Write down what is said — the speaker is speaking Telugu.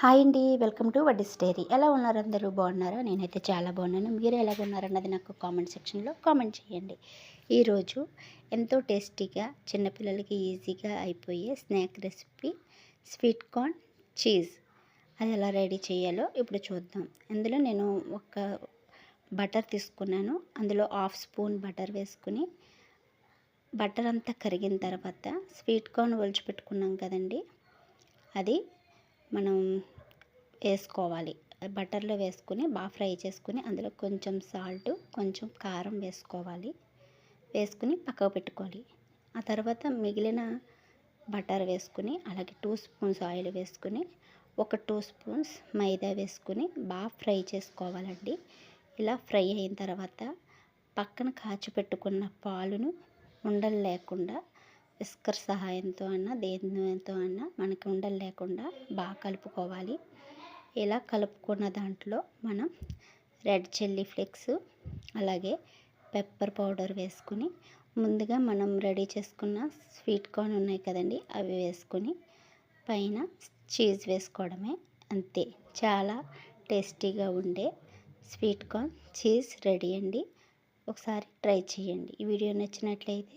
హాయ్ అండి. Welcome to Vaddi's diary. ఎలా ఉన్నారు అందరూ? బాగున్నారా? నేనైతే చాలా బాగున్నాను. మీరు ఎలాగ ఉన్నారన్నది నాకు కామెంట్ సెక్షన్లో కామెంట్ చేయండి. ఈరోజు ఎంతో టేస్టీగా చిన్నపిల్లలకి ఈజీగా అయిపోయే snack recipe sweet corn cheese. అది ఎలా రెడీ చేయాలో ఇప్పుడు చూద్దాం. అందులో నేను ఒక బటర్ తీసుకున్నాను. అందులో హాఫ్ స్పూన్ బటర్ వేసుకుని బటర్ అంతా కరిగిన తర్వాత స్వీట్ కార్న్ ఒలిచిపెట్టుకున్నాం కదండి. అది మనం వేసుకోవాలి. బటర్లో వేసుకుని బాగా ఫ్రై చేసుకుని అందులో కొంచెం సాల్ట్ కొంచెం కారం వేసుకోవాలి. వేసుకుని పక్కకు పెట్టుకోవాలి. ఆ తర్వాత మిగిలిన బటర్ వేసుకుని అలాగే టూ స్పూన్స్ ఆయిల్ వేసుకుని ఒక టూ స్పూన్స్ మైదా వేసుకుని బాగా ఫ్రై చేసుకోవాలండి. ఇలా ఫ్రై అయిన తర్వాత పక్కన కాచి పెట్టుకున్న పాలును ఉండలు లేకుండా విస్కర్ సహాయంతో అన్నా దేనితో అన్నా మనకి ఉండలు లేకుండా బాగా కలుపుకోవాలి. ఇలా కలుపుకున్న దాంట్లో మనం రెడ్ చిల్లీ ఫ్లేక్స్ అలాగే పెప్పర్ పౌడర్ వేసుకుని ముందుగా మనం రెడీ చేసుకున్న స్వీట్ కార్న్ ఉన్నాయి కదండి అవి వేసుకుని పైన చీజ్ వేసుకోవడమే అంతే. చాలా టేస్టీగా ఉండే స్వీట్ కార్న్ చీజ్ రెడీ అండి. ఒకసారి ట్రై చేయండి. ఈ వీడియో నచ్చినట్లయితే